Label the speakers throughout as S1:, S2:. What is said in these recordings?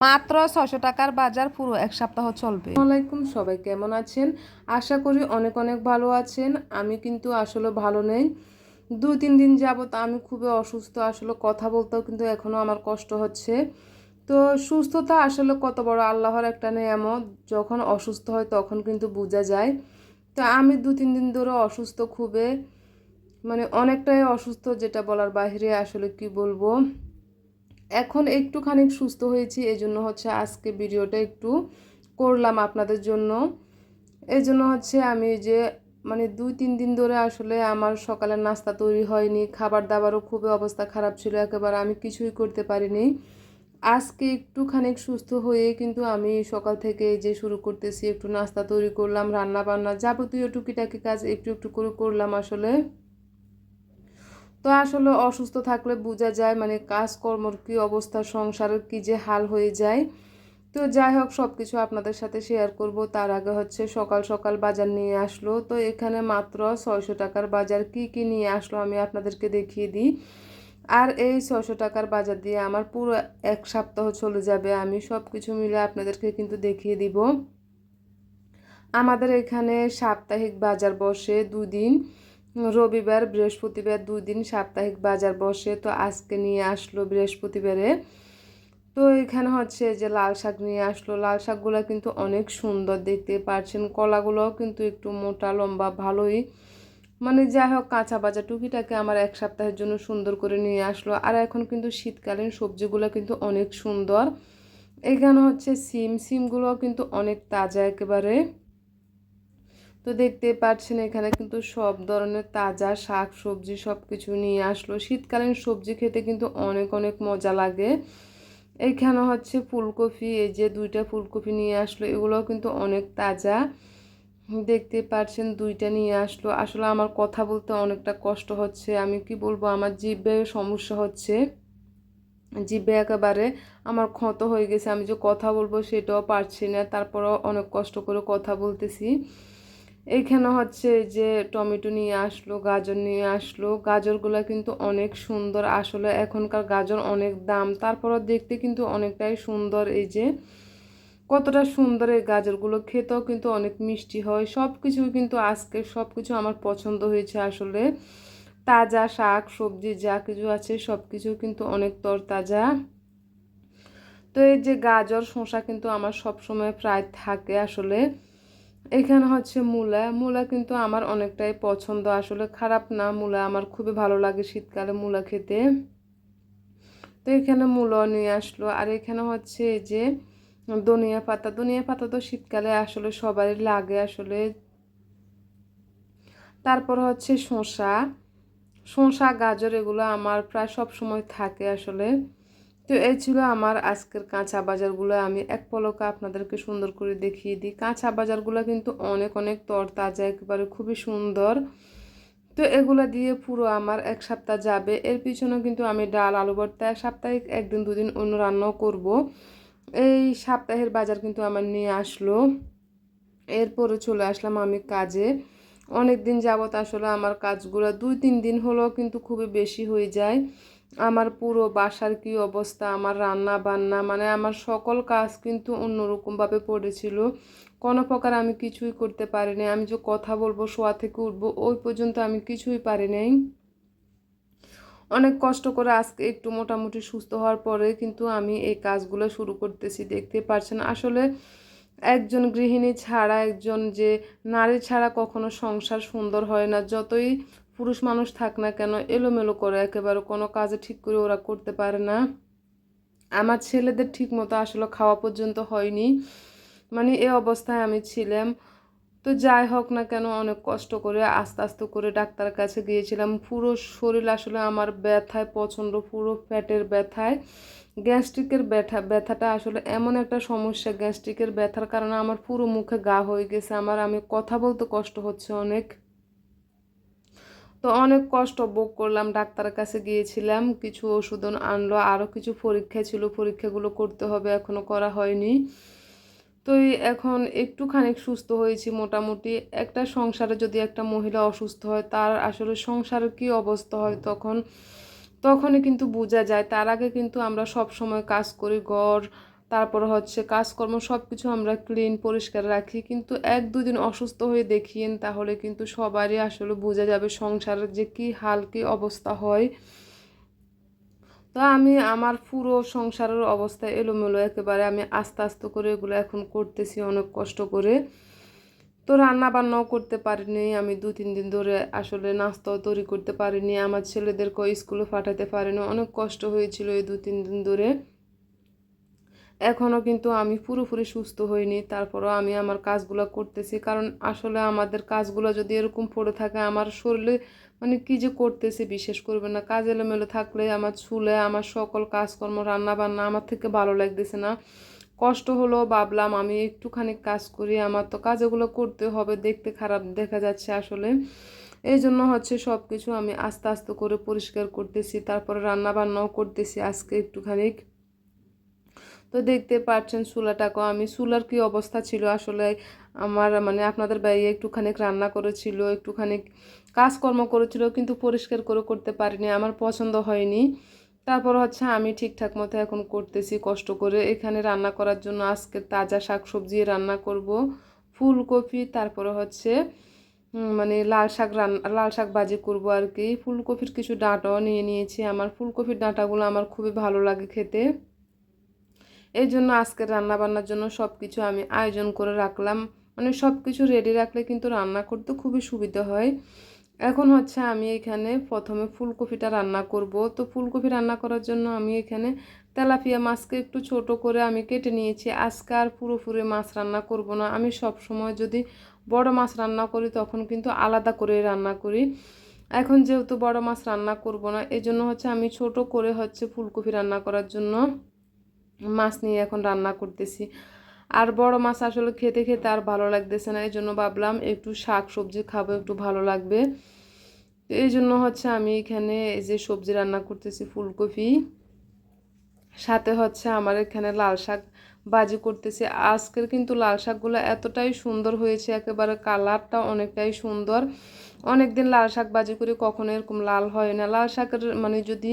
S1: মাত্র ছশো টাকার বাজার পুরো এক সপ্তাহ চলবে।
S2: আলাইকুম, সবাই কেমন আছেন? আশা করি অনেক অনেক ভালো আছেন। আমি কিন্তু আসলে ভালো নেই। দুই তিন দিন যাবত আমি খুবই অসুস্থ, আসলে কথা বলতেও কিন্তু এখনও আমার কষ্ট হচ্ছে। তো সুস্থতা আসলে কত বড় আল্লাহর একটা নেয়ামত। যখন অসুস্থ হয় তখন কিন্তু বোঝা যায়। তো আমি দু তিন দিন ধরে অসুস্থ খুবই মানে অনেকটাই অসুস্থ, যেটা বলার বাইরে আসলে কি বলব? এখন একটুখানি সুস্থ হয়েছি এই জন্য হচ্ছে আজকে ভিডিওটা একটু করলাম আপনাদের জন্য। এই জন্য হচ্ছে আমি যে মানে দুই, তিন দিন ধরে আসলে আমার সকালের নাস্তা তৈরি হয়নি খাবার দাবারও খুবই অবস্থা খারাপ ছিল, একেবারে আমি কিছুই করতে পারিনি। আজকে একটুখানি সুস্থ হয়ে কিন্তু আমি সকাল থেকে যে শুরু করতেছি, একটু নাস্তা তৈরি করলাম রান্না বান্না যাবতীয় টুকিটাকি কাজ একটু একটু করে করলাম আসলে। তো আসলে অসুস্থ থাকলে বোঝা যায় মানে কাজকর্মর কী অবস্থা, সংসারের কী যে হাল হয়ে যায়। তো যাই হোক সব কিছু আপনাদের সাথে শেয়ার করব। তার আগে হচ্ছে সকাল সকাল বাজার নিয়ে আসলো। তো এখানে মাত্র ছয়শো টাকার বাজার কি কি নিয়ে আসলো আমি আপনাদেরকে দেখিয়ে দিই। আর এই ছয়শো টাকার বাজার দিয়ে আমার পুরো এক সপ্তাহ চলে যাবে। আমি সব কিছু মিলে আপনাদেরকে কিন্তু দেখিয়ে দিব। আমাদের এখানে সাপ্তাহিক বাজার বসে দুদিন। রবিবার বৃহস্পতিবার দুই দিন সাপ্তাহিক বাজার বসে, তো আজকে নিয়ে আসলো বৃহস্পতিবারে। তো এখানে হচ্ছে যে লাল শাক নিয়ে আসলো। লাল শাকগুলো কিন্তু অনেক সুন্দর দেখতে পারছেন কলাগুলোও কিন্তু একটু মোটা, লম্বা, ভালোই। মানে যাই হোক, কাঁচা বাজার টুকিটাকে আমার এক সপ্তাহের জন্য সুন্দর করে নিয়ে আসলো। আর এখন কিন্তু শীতকালীন সবজিগুলো কিন্তু অনেক সুন্দর। এখানে হচ্ছে সিম। সিমগুলো কিন্তু অনেক তাজা একেবারে। তো দেখতে পাচ্ছেন এখানে কিন্তু সব ধরনের তাজা শাক সবজি সব কিছু নিয়ে আসলো। শীতকালীন সবজি খেতে কিন্তু অনেক অনেক মজা লাগে। এইখানে হচ্ছে ফুলকপি, এই যে দুইটা ফুলকপি নিয়ে আসলো, এগুলোও কিন্তু অনেক তাজা। দেখতে পাচ্ছেন দুইটা নিয়ে আসলো। আসলে আমার কথা বলতে অনেকটা কষ্ট হচ্ছে, আমি কি বলব, আমার জিভে সমস্যা হচ্ছে। জিভে একেবারে আমার ক্ষত হয়ে গেছে, আমি যে কথা বলব সেটাও পারছি না, তারপরও অনেক কষ্ট করে কথা বলতেছি। এইখানে হচ্ছে যে টমেটো নিয়ে আসলো, গাজর নিয়ে আসলো। গাজরগুলো কিন্তু অনেক সুন্দর। আসলে এখনকার গাজর অনেক দাম। তারপরও দেখতে কিন্তু অনেকটাই সুন্দর এই যে। কতটা সুন্দর এই গাজরগুলো। খেতেও কিন্তু অনেক মিষ্টি হয়। সব কিছু কিন্তু আজকে সব কিছু আমার পছন্দ হয়েছে আসলে। তাজা শাক, সবজি, যা কিছু আছে সব কিছু কিন্তু অনেক তরতাজা। তো এই যে গাজর, শসা কিন্তু আমার সব সময় প্রায় থাকে আসলে। এখানে হচ্ছে মূলা। মূলা কিন্তু আমার অনেকটাই পছন্দ। আসলে খারাপ না, মূলা আমার খুবই ভালো লাগে শীতকালে মূলা খেতে। তো এখানে মূলা নিয়ে আসলো। আর এখানে হচ্ছে এই যে ধনিয়া পাতা। ধনিয়া পাতা তো শীতকালে আসলে সবারই লাগে আসলে। তারপর হচ্ছে শসা। শসা, গাজর এগুলো আমার প্রায় সব সময় থাকে আসলে। তো এই ছিল আমার আজকের কাঁচা বাজারগুলো। আমি এক পলকে আপনাদেরকে সুন্দর করে দেখিয়ে দিই। কাঁচা বাজারগুলো কিন্তু অনেক অনেক তরতাজা, একেবারে খুবই সুন্দর। তো এগুলো দিয়ে পুরো আমার এক সপ্তাহ যাবে। এর পিছনেও কিন্তু আমি ডাল, আলু ভর্তা সাপ্তাহিক একদিন, দুদিন অন্য রান্নাও করব। এই সপ্তাহের বাজার কিন্তু আমার নিয়ে আসলো। এরপরে চলে আসলাম আমি কাজে। অনেক দিন যাবত আসলে আমার কাজগুলো দুই, তিন দিন হলেও কিন্তু খুবই বেশি হয়ে যায়। আমার পুরো বাসার কি অবস্থা, আমার রান্না বান্না মানে আমার সকল কাজ কিন্তু অন্যরকমভাবে পড়েছিল। কোনো প্রকার আমি কিছুই করতে পারিনি। আমি যে কথা বলব, শোয়া থেকে উঠবো, ওই পর্যন্ত আমি কিছুই পারি নাই অনেক কষ্ট করে আজকে একটু মোটামুটি সুস্থ হওয়ার পরে কিন্তু আমি এই কাজগুলো শুরু করতেছি, দেখতে পারছেন। আসলে একজন গৃহিণী ছাড়া, একজন যে নারী ছাড়া কখনো সংসার সুন্দর হয় না। যতই পুরুষ মানুষ থাক না কেন, এলোমেলো করে একেবারে কোনো কাজে ঠিক করে ওরা করতে পারে না। আমার ছেলেদের ঠিক মতো আসলে খাওয়া পর্যন্ত হয়নি। মানে এ অবস্থায় আমি ছিলাম। তো যাই হোক না কেন, অনেক কষ্ট করে আস্তে আস্তে করে ডাক্তারের কাছে গিয়েছিলাম। পুরো শরীর আসলে আমার ব্যথায়, প্রচণ্ড পুরো ফ্যাটের ব্যথায়। গ্যাস্ট্রিকের ব্যথা, ব্যথাটা আসলে এমন একটা সমস্যা, গ্যাস্ট্রিকের ব্যথার কারণে আমার পুরো মুখে গা হয়ে গেছে। আমার, আমি কথা বলতে কষ্ট হচ্ছে অনেক। তো অনেক কষ্ট ভোগ করলাম, ডাক্তারের কাছে গিয়েছিলাম, কিছু ওষুধ আনলো আরও কিছু পরীক্ষা ছিল, পরীক্ষাগুলো করতে হবে এখনও করা হয়নি। তো এখন একটুখানি সুস্থ হয়েছি মোটামুটি। একটা সংসারে যদি একটা মহিলা অসুস্থ হয়, তার আসলে সংসারের কী অবস্থা হয় তখন, তখনই কিন্তু বোঝা যায়। তার আগে কিন্তু আমরা সব সময় কাজ করি, ঘর তারপর হচ্ছে কাজকর্ম সব কিছু আমরা ক্লিন পরিষ্কার রাখি। কিন্তু এক দুদিন অসুস্থ হয়ে দেখিয়েন, তাহলে কিন্তু সবারই আসলে বোঝা যাবে সংসারের যে কি হাল, কি অবস্থা হয়। তো আমি আমার পুরো সংসারের অবস্থা এলোমেলো, একেবারে আমি আস্তে আস্তে করে এগুলো এখন করতেছি অনেক কষ্ট করে। তো রান্না বান্নাও করতে পারিনি, আমি দু, তিন দিন ধরে আসলে নাস্তাও তৈরি করতে পারিনি। আমার ছেলেদেরকেও স্কুলে পাঠাতে পারিনি, অনেক কষ্ট হয়েছিল এই দু, তিন দিন ধরে। এখনও কিন্তু আমি পুরোপুরি সুস্থ হইনি, তারপরও আমি আমার কাজগুলো করতেছি। কারণ আসলে আমাদের কাজগুলো যদি এরকম পড়ে থাকে, আমার শরীরে মানে কি যে করতেছি বিশেষ করবে না। কাজ এলোমেলো থাকলে আমার চুলে, আমার সকল কাজকর্ম রান্না বান্না আমার থেকে ভালো লাগতেছে না। কষ্ট হলো ভাবলাম আমি একটুখানি কাজ করি, আমার তো কাজগুলো করতে হবে, দেখতে খারাপ দেখা যাচ্ছে আসলে। এই জন্য হচ্ছে সব কিছু আমি আস্তে আস্তে করে পরিষ্কার করতেছি, তারপরে রান্না বান্নাও করতেছি আজকে একটুখানি তো দেখতে পাচ্ছেন চুলাটাকেও আমি, চুলার কি অবস্থা ছিল? আসলে আমার মানে আপনাদের বাইরে একটুখানি রান্না করেছিল, একটুখানি কাজকর্ম করেছিল, কিন্তু পরিষ্কার করে করতে পারিনি, আমার পছন্দ হয়নি। তারপর হচ্ছে আমি ঠিকঠাক মতো এখন করতেছি, কষ্ট করে। এখানে রান্না করার জন্য আজকে তাজা শাক সবজি রান্না করব, ফুলকপি, তারপরে হচ্ছে মানে লাল শাক রান্না লাল শাক ভাজি করব আর কি। ফুলকপির কিছু ডাঁটাও নিয়ে নিয়েছি। আমার ফুলকপির ডাঁটাগুলো আমার খুবই ভালো লাগে খেতে। এই জন্য আজকে রান্না বান্নার জন্য সব কিছু আমি আয়োজন করে রাখলাম। মানে সব কিছু রেডি রাখলে কিন্তু রান্না করতে খুবই সুবিধা হয়। এখন হচ্ছে আমি এখানে প্রথমে ফুলকপিটা রান্না করব। তো ফুলকপি রান্না করার জন্য আমি এখানে তেলাপিয়া মাছকে একটু ছোট করে আমি কেটে নিয়েছি। আজকে আর পুরোপুরি মাছ রান্না করব না। আমি সব সময় যদি বড় মাছ রান্না করি তখন কিন্তু আলাদা করে রান্না করি। এখন যেহেতু বড় মাছ রান্না করব না এই জন্য হচ্ছে আমি ছোট করে হচ্ছে ফুলকপি রান্না করার জন্য মাছ নিয়ে এখন রান্না করতেছি। আর বড় মাছ আসলে খেতে খেতে আর ভালো লাগতেছে না এই জন্য ভাবলাম একটু শাক সবজি খাব, একটু ভালো লাগবে। এই জন্য হচ্ছে আমি এখানে এই যে সবজি রান্না করতেছি, ফুলকপি। সাথে হচ্ছে আমার এখানে লাল শাক বাজি করতেছি। আজকের কিন্তু লাল শাকগুলো এতটাই সুন্দর হয়েছে, একেবারে কালারটা অনেকটাই সুন্দর। অনেক দিন লাল শাক বাজি করে কখনো এরকম লাল হয় না। লাল শাকের মানে যদি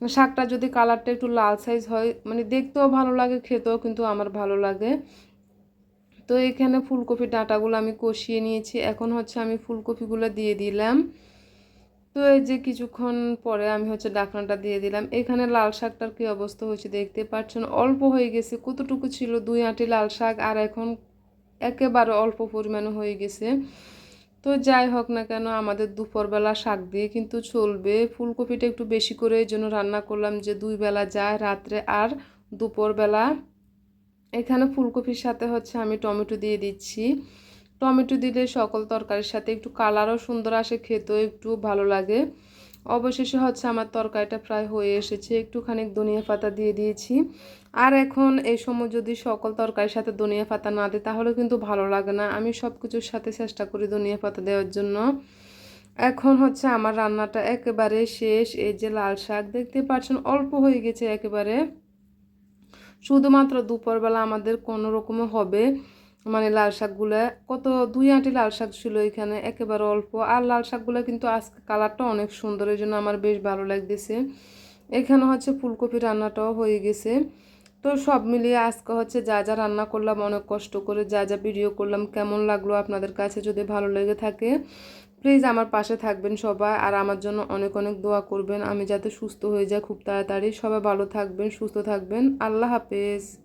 S2: শাকটা যদি কালারটা একটু লাল সাইজ হয় মানে দেখতেও ভালো লাগে, খেতেও কিন্তু আমার ভালো লাগে। তো এখানে ফুলকপি ডাঁটাগুলো আমি কষিয়ে নিয়েছি। এখন হচ্ছে আমি ফুলকপিগুলো দিয়ে দিলাম। তো এই যে কিছুক্ষণ পরে আমি হচ্ছে ডাকনাটা দিয়ে দিলাম। এখানে লাল শাকটার কী অবস্থা হয়েছে দেখতে পাচ্ছেন? অল্প হয়ে গেছে, কতটুকু ছিল? দুই আঁটি লাল শাক, আর এখন একেবারে অল্প পরিমাণে হয়ে গেছে। তো যাই হোক না কেন, আমাদের দুপুরবেলা শাক দিয়ে কিন্তু চলবে। ফুলকপিটা একটু বেশি করে এই জন্য রান্না করলাম যে দুই বেলা যায় রাত্রে আর দুপুরবেলা। এখানে ফুলকপির সাথে হচ্ছে আমি টমেটো দিয়ে দিচ্ছি। টমেটো দিলে সকল তরকারির সাথে একটু কালারও সুন্দর আসে, খেতেও একটু ভালো লাগে। অবশেষে হচ্ছে আমার তরকারিটা প্রায় হয়ে এসেছে। একটুখানি ধনিয়া পাতা দিয়ে দিয়েছি। আর এখন এই সময় যদি সকল তরকারির সাথে ধনিয়া পাতা না দিই তাহলে কিন্তু ভালো লাগে না। আমি সব কিছুর সাথে চেষ্টা করি ধনিয়া পাতা দেওয়ার জন্য। এখন হচ্ছে আমার রান্নাটা একেবারে শেষ। এই যে লাল শাক, দেখতে পাচ্ছেন অল্প হয়ে গেছে একেবারে। শুধুমাত্র দুপুরবেলা আমাদের কোনো রকমে হবে। মানে লাল শাকগুলো, কত দুই আঁটি লাল শাক ছিল এখানে, একেবারে অল্প। আর লাল শাকগুলো কিন্তু আজকে কালারটা অনেক সুন্দর, এই জন্য আমার বেশ ভালো লাগতেছে। এখানে হচ্ছে ফুলকপি রান্নাটাও হয়ে গেছে। তো সব মিলিয়ে আজকে হচ্ছে যা যা রান্না করলাম, অনেক কষ্ট করে যা যা ভিডিও করলাম, কেমন লাগল আপনাদের কাছে যদি ভালো লেগে থাকে প্লিজ আমার পাশে থাকবেন সবাই, আর আমার জন্য অনেক অনেক দোয়া করবেন। আমি যাতে সুস্থ হয়ে যাই খুব তাড়াতাড়ি। সবাই ভালো থাকবেন, সুস্থ থাকবেন। আল্লাহ হাফেজ।